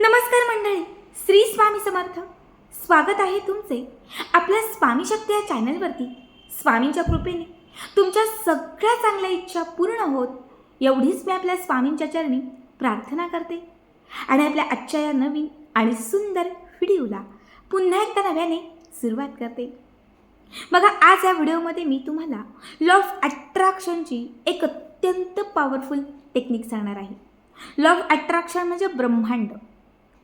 नमस्कार मंडळी श्री स्वामी समर्थ. स्वागत आहे तुमचे आपल्या स्वामी शक्ती या चॅनलवरती. स्वामींच्या कृपेने तुमच्या सगळ्या चांगल्या इच्छा पूर्ण होत एवढीच मी आपल्या स्वामींच्या चरणी प्रार्थना करते. आणि आपल्या आजच्या या नवीन आणि सुंदर व्हिडिओला पुन्हा एकदा नव्याने सुरुवात करते. बघा आज या व्हिडिओमध्ये मी तुम्हाला लॉ ऑफ अट्रॅक्शनची एक अत्यंत पॉवरफुल टेक्निक सांगणार आहे. लॉ ऑफ अट्रॅक्शन म्हणजे ब्रह्मांड.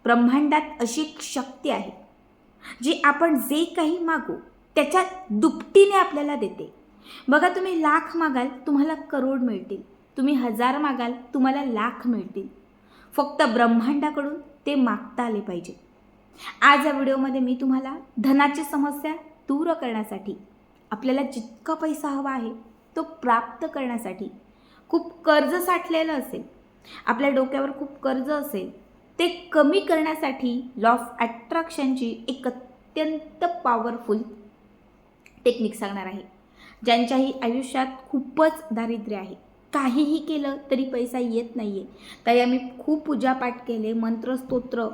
ब्रह्मांडात अशी एक शक्ती आहे जी आपण जे काही मागू त्याच्या दुपटीने आपल्याला देते. बघा तुम्ही लाख मागाल तुम्हाला करोड मिळतील. तुम्ही हजार मागाल तुम्हाला लाख मिळतील. फक्त ब्रह्मांडाकडून ते मागता आले पाहिजे. आज या व्हिडिओमध्ये मी तुम्हाला धनाची समस्या दूर करण्यासाठी आपल्याला जितका पैसा हवा आहे तो प्राप्त करण्यासाठी खूप कर्ज साठलेलं असेल. आपल्या डोक्यावर खूप कर्ज असेल. ते कमी करण्यासाठी लॉ ऑफ अट्रॅक्शनची एक अत्यंत पॉवरफुल टेक्निक सांगणार आहे. ज्यांच्याही आयुष्यात खूपच दारिद्र्य आहे. काहीही केलं तरी पैसा येत नाही आहे तरी आम्ही खूप पूजापाठ केले मंत्रस्तोत्र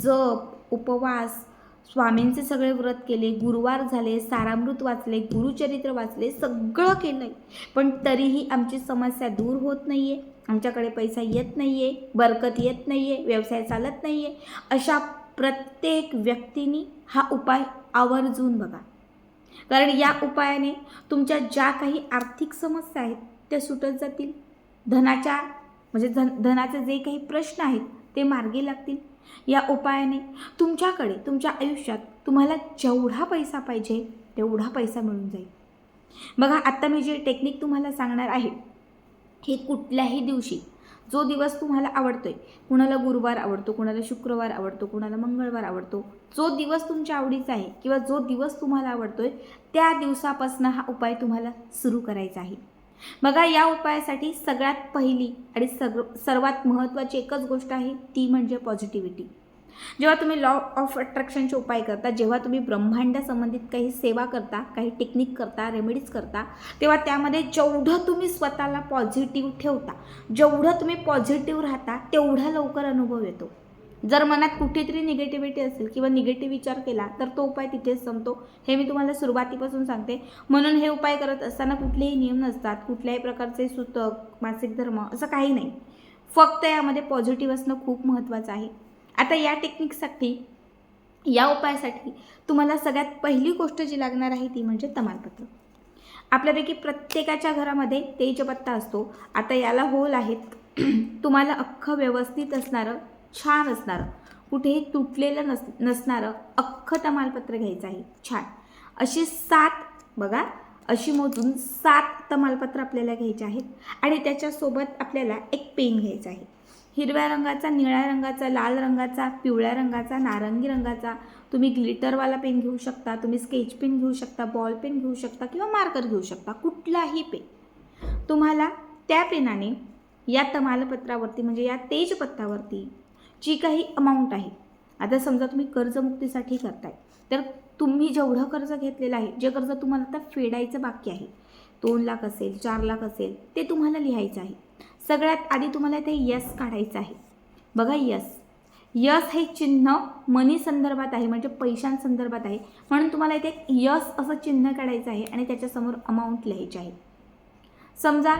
जप उपवास स्वामींचे सगळे व्रत केले गुरुवार झाले सारामृत वाचले गुरुचरित्र वाचले सगळं केलं आहे पण तरीही आमची समस्या दूर होत नाही आहे आमच्याकडे पैसा येत नाही आहे बरकत येत नाही आहे व्यवसाय चालत नाही आहे अशा प्रत्येक व्यक्तीने हा उपाय आवर्जून बघा. कारण या उपायाने तुमच्या ज्या काही आर्थिक समस्या आहेत त्या सुटत जातील. धनाच्या म्हणजे धन धनाचे जे काही प्रश्न आहेत ते मार्गी लागतील. या उपायाने तुमच्याकडे तुमच्या आयुष्यात तुम्हाला जेवढा पैसा पाहिजे तेवढा पैसा मिळून जाईल. बघा आत्ता मी जे टेक्निक तुम्हाला सांगणार आहे हे कुठल्याही दिवशी जो दिवस तुम्हाला आवडतो आहे कुणाला गुरुवार आवडतो कुणाला शुक्रवार आवडतो कुणाला मंगळवार आवडतो जो दिवस तुमच्या आवडीचा आहे किंवा जो दिवस तुम्हाला आवडतो आहे त्या दिवसापासून हा उपाय तुम्हाला सुरू करायचा आहे. बघा या उपायासाठी सगळ्यात पहिली आणि सग सर्वात महत्त्वाची एकच गोष्ट आहे ती म्हणजे पॉझिटिव्हिटी जेव्हा तुम्ही लॉ ऑफ अट्रॅक्शनचे उपाय करता जेव्हा तुम्ही ब्रह्मांडासंबंधित काही सेवा करता काही टेक्निक करता रेमेडीज करता तेव्हा त्यामध्ये जेवढं तुम्ही स्वतःला पॉझिटिव्ह ठेवता जेवढं तुम्ही पॉझिटिव्ह राहता तेवढा लवकर अनुभव येतो. जर मनात कुठेतरी निगेटिव्हिटी असेल किंवा निगेटिव्ह विचार केला तर तो उपाय तिथेच संपतो. हे मी तुम्हाला सुरुवातीपासून सांगते. म्हणून हे उपाय करत असताना कुठलेही नियम नसतात कुठल्याही प्रकारचे सुतक मासिक धर्म असं काही नाही. फक्त यामध्ये पॉझिटिव्ह असणं खूप महत्त्वाचं आहे. आता या टेक्निकसाठी या उपायासाठी तुम्हाला सगळ्यात पहिली गोष्ट जी लागणार आहे ती म्हणजे तमालपत्र. आपल्यापैकी प्रत्येकाच्या घरामध्ये तेजपत्ता असतो. आता याला होल आहेत. तुम्हाला अख्खं व्यवस्थित असणारं छान असणारं. कुठेही तुटलेलं नस नसणारं अख्खं तमालपत्र घ्यायचं आहे. छान. अशी सात बघा अशी मोजून सात तमालपत्र आपल्याला घ्यायचे आहेत आणि त्याच्यासोबत आपल्याला एक पेन घ्यायचा आहे. हिरव्या रंगाचा निळ्या रंगाचा लाल रंगाचा पिवळ्या रंगाचा नारंगी रंगाचा तुम्ही ग्लिटरवाला पेन घेऊ शकता तुम्ही स्केच पेन घेऊ शकता बॉल पेन घेऊ शकता किंवा मार्कर घेऊ शकता कुठलाही पेन. तुम्हाला त्या पेनाने या तमालपत्रावरती म्हणजे या तेजपत्तावरती जी काही अमाऊंट आहे. आता समजा तुम्ही कर्जमुक्तीसाठी करताय. तर तुम्ही जेवढं कर्ज घेतलेलं आहे जे कर्ज तुम्हाला आता फेडायचं बाकी आहे दोन लाख असेल चार लाख असेल ते तुम्हाला लिहायचं आहे. सगळ्यात आधी तुम्हाला ते यस काढायचं आहे. बघा यस यस हे चिन्ह मनी संदर्भात आहे म्हणजे पैशांसंदर्भात आहे. म्हणून तुम्हाला इथे यस असं चिन्ह काढायचं आहे आणि त्याच्यासमोर अमाऊंट लिहायची आहे. समजा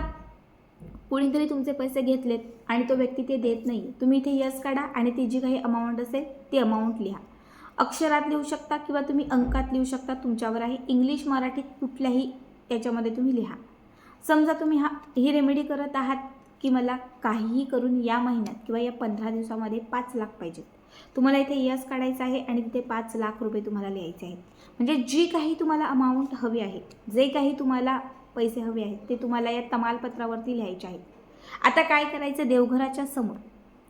कुणीतरी तुमचे पैसे घेतलेत आणि तो व्यक्ती ते देत नाही. तुम्ही इथे यस काढा आणि ती जी काही अमाऊंट असेल ती अमाऊंट लिहा. अक्षरात लिहू शकता किंवा तुम्ही अंकात लिहू शकता तुमच्यावर आहे इंग्लिश मराठीत कुठल्याही याच्यामध्ये तुम्ही लिहा. समजा तुम्ही हा ही रेमेडी करत आहात की मला काहीही करून या महिन्यात किंवा या पंधरा दिवसामध्ये पाच लाख पाहिजेत. तुम्हाला इथे यस काढायचं आहे आणि तिथे पाच लाख रुपये तुम्हाला लिहायचे आहेत. म्हणजे जी काही तुम्हाला अमाऊंट हवी आहे जे काही तुम्हाला पैसे हवे आहेत ते तुम्हाला या तमालपत्रावरती लिहायचे आहेत. आता काय करायचं देवघराच्या समोर?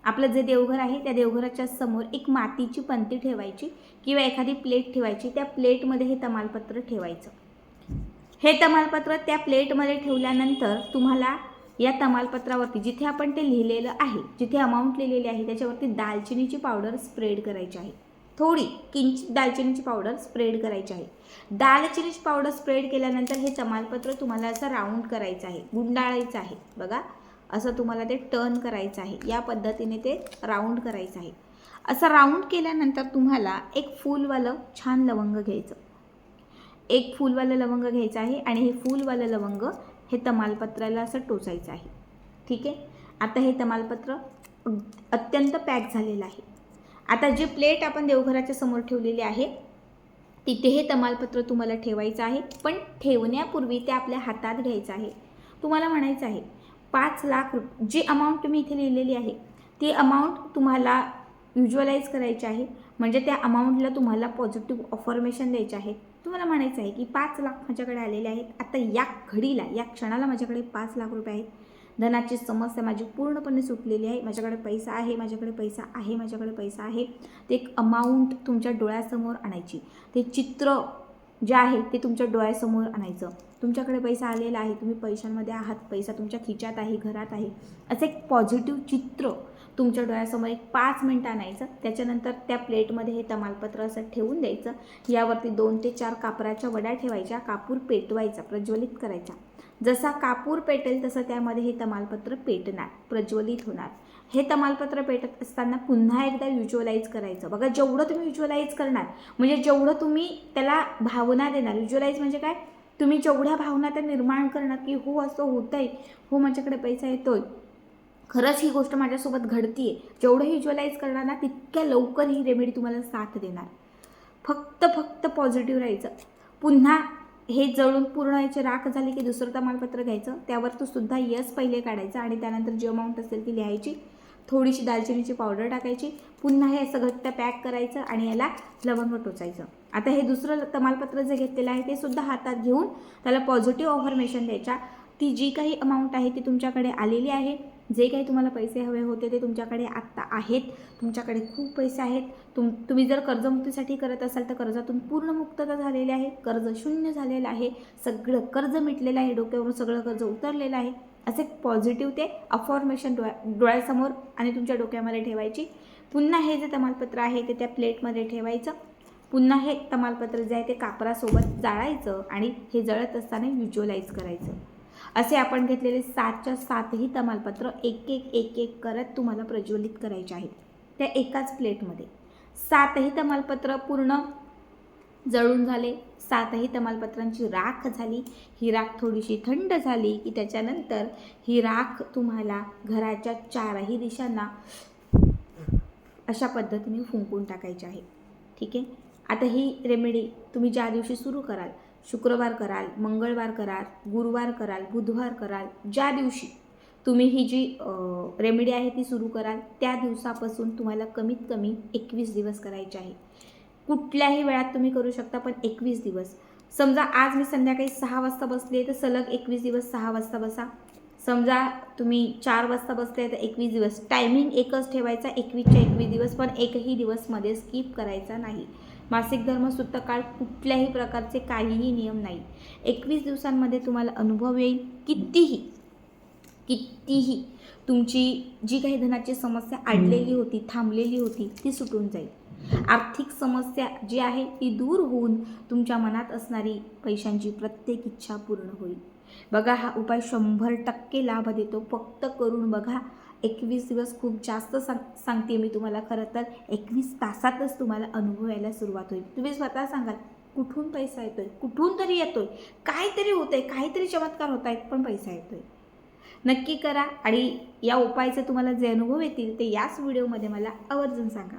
आपलं जे देवघर आहे त्या देवघराच्या समोर एक मातीची पंती ठेवायची किंवा एखादी प्लेट ठेवायची त्या प्लेटमध्ये हे तमालपत्र ठेवायचं. हे तमालपत्र त्या प्लेटमध्ये ठेवल्यानंतर तुम्हाला या तमालपत्रावरती जिथे आपण ते लिहिलेलं आहे जिथे अमाऊंट लिहिलेली आहे त्याच्यावरती दालचिनीची पावडर स्प्रेड करायची आहे. थोडी किंचित दालचिनीची पावडर स्प्रेड करायची आहे. दालचिनीची पावडर स्प्रेड केल्यानंतर हे तमालपत्र तुम्हाला असं राऊंड करायचं आहे. गुंडाळायचं आहे. बघा असं तुम्हाला ते टर्न करायचं आहे. या पद्धतीने ते राऊंड करायचं आहे. असं राऊंड केल्यानंतर तुम्हाला एक फूलवालं छान लवंग घ्यायचं. एक फूलवालं लवंग घ्यायचं आहे आणि हे फूलवालं लवंग हे तमालपत्राला असं टोचायचं आहे. ठीक आहे? आता हे तमालपत्र अत्यंत पॅक झालेलं आहे. आता जी प्लेट आपण देवघराच्या समोर ठेवलेली आहे तिथे हे तमालपत्र तुम्हाला ठेवायचं आहे पण ठेवण्यापूर्वी ते आपल्या हातात घ्यायचं आहे. तुम्हाला म्हणायचं आहे पाच लाख रुप जी अमाऊंट तुम्ही इथे लिहिलेली आहे ती अमाऊंट तुम्हाला युज्युअलाइज करायची आहे म्हणजे त्या अमाऊंटला तुम्हाला पॉझिटिव्ह ऑफर्मेशन द्यायचे आहे. तुम्हाला म्हणायचं आहे की पाच लाख माझ्याकडे आलेले आहेत आता या घडीला या क्षणाला माझ्याकडे पाच लाख रुपये आहेत. धनाची समस्या माझी पूर्णपणे सुटलेली आहे. माझ्याकडे पैसा आहे माझ्याकडे पैसा आहे माझ्याकडे पैसा आहे. ते एक अमाऊंट तुमच्या डोळ्यासमोर आणायची. ते चित्र जे आहे ते तुमच्या डोळ्यासमोर आणायचं. तुमच्याकडे पैसा आलेला आहे तुम्ही पैशांमध्ये आहात पैसा तुमच्या खिच्यात आहे घरात आहे. असं एक पॉझिटिव्ह चित्र तुमच्या डोळ्यासमोर एक पाच मिनटं आणायचं. त्याच्यानंतर त्या प्लेटमध्ये हे तमालपत्र असं ठेवून द्यायचं. यावरती दोन ते चार कापराच्या वड्या ठेवायच्या कापूर पेटवायचा प्रज्वलित करायचा. जसा कापूर पेटेल तसं त्यामध्ये हे तमालपत्र पेटणार प्रज्वलित होणार. हे तमालपत्र पेटत असताना पुन्हा एकदा युज्युअलाइज करायचं. बघा जेवढं तुम्ही युज्युअलाइज करणार म्हणजे जेवढं तुम्ही त्याला भावना देणार. युज्युअलाइज म्हणजे काय? तुम्ही जेवढ्या भावना त्या निर्माण करणार की हो असं होतं आहे हो माझ्याकडे पैसा येतोय. खरंच ही गोष्ट माझ्यासोबत घडतीये. जेवढं युज्युअलाइज करणार ना तितक्या लवकर ही रेमेडी तुम्हाला साथ देणार. फक्त फक्त पॉझिटिव्ह राहायचं. पुन्हा हे जळून पूर्ण याचे राख झाले की दुसरं तमालपत्र घ्यायचं. त्यावर तो सुद्धा यस पहिले काढायचा आणि त्यानंतर जी अमाऊंट असेल ती लिहायची. थोडीशी दालचिनीची पावडर टाकायची. पुन्हा हे असं घट्ट पॅक करायचं आणि याला लवंग टोचायचं. आता हे दुसरं तमालपत्र जे घेतलेलं आहे ते सुद्धा हातात घेऊन त्याला पॉझिटिव्ह ऑफर्मेशन द्यायच्या ती जी काही अमाऊंट आहे ती तुमच्याकडे आलेली आहे. जे काही तुम्हाला पैसे हवे होते ते तुमच्याकडे आत्ता आहेत. तुमच्याकडे खूप पैसे आहेत. तुम तुम्ही जर कर्जमुक्तीसाठी करत असाल तर कर्जातून पूर्ण मुक्तता झालेली आहे. कर्ज शून्य झालेलं आहे. सगळं कर्ज मिटलेलं आहे. डोक्यावरून सगळं कर्ज उतरलेलं आहे. असे पॉझिटिव्ह ते अफॉर्मेशन डोळ्या डोळ्यासमोर आणि तुमच्या डोक्यामध्ये ठेवायची. पुन्हा हे जे तमालपत्र आहे ते त्या प्लेटमध्ये ठेवायचं. पुन्हा हे तमालपत्र जे आहे ते कापरासोबत जाळायचं आणि हे जळत असताना व्हिज्युअलाइज करायचं. असे आपण घेतलेले सातच्या सातही तमालपत्र एक एक एक एक करत तुम्हाला प्रज्वलित करायचे आहेत. त्या एकाच प्लेटमध्ये. सातही तमालपत्र पूर्ण जळून झाले. सातही तमालपत्रांची राख झाली. ही राख थोडीशी थंड झाली की त्याच्यानंतर ही राख तुम्हाला घराच्या चारही दिशांना अशा पद्धतीने फुंकून टाकायची आहे. ठीक आहे? आता ही रेमेडी तुम्ही ज्या दिवशी सुरू कराल शुक्रवार कराल मंगळवार कराल गुरुवार कराल बुधवार कराल ज्या दिवशी तुम्ही ही जी रेमेडी आहे ती सुरू कराल त्या दिवसापासून तुम्हाला कमीत कमी एकवीस दिवस करायचे आहे. कुठल्याही वेळात तुम्ही करू शकता पण एकवीस दिवस. समजा आज मी संध्याकाळी सहा वाजता बसले तर सलग एकवीस दिवस सहा वाजता बसा. समजा तुम्ही चार वाजता बसले तर एकवीस दिवस. टायमिंग एकच ठेवायचा एकवीसच्या एकवीस दिवस पण एकही दिवसमध्ये स्किप करायचा नाही. मासिक धर्म सुद्धा काळ कुठल्याही प्रकारचे काहीही नियम नाही. एकवीस दिवसांमध्ये तुम्हाला अनुभव येईल. कितीही कितीही तुमची जी काही धनाची समस्या अडलेली होती थांबलेली होती ती सुटून जाईल. आर्थिक समस्या जी आहे ती दूर होऊन तुमच्या मनात असणारी पैशांची प्रत्येक इच्छा पूर्ण होईल. बघा हा उपाय शंभर टक्के लाभ देतो. फक्त करून बघा एकवीस दिवस खूप जास्त सांग सांगते मी तुम्हाला खरं तर. एकवीस तासातच तुम्हाला अनुभव यायला सुरुवात होईल. तुम्ही स्वतः सांगाल कुठून पैसा येतो आहे कुठून तरी येतो आहे काहीतरी होतंय काहीतरी चमत्कार होत आहेत पण पैसा येतो आहे नक्की करा आणि या उपायाचे तुम्हाला जे अनुभव येतील ते याच व्हिडिओमध्ये मला आवर्जून सांगा.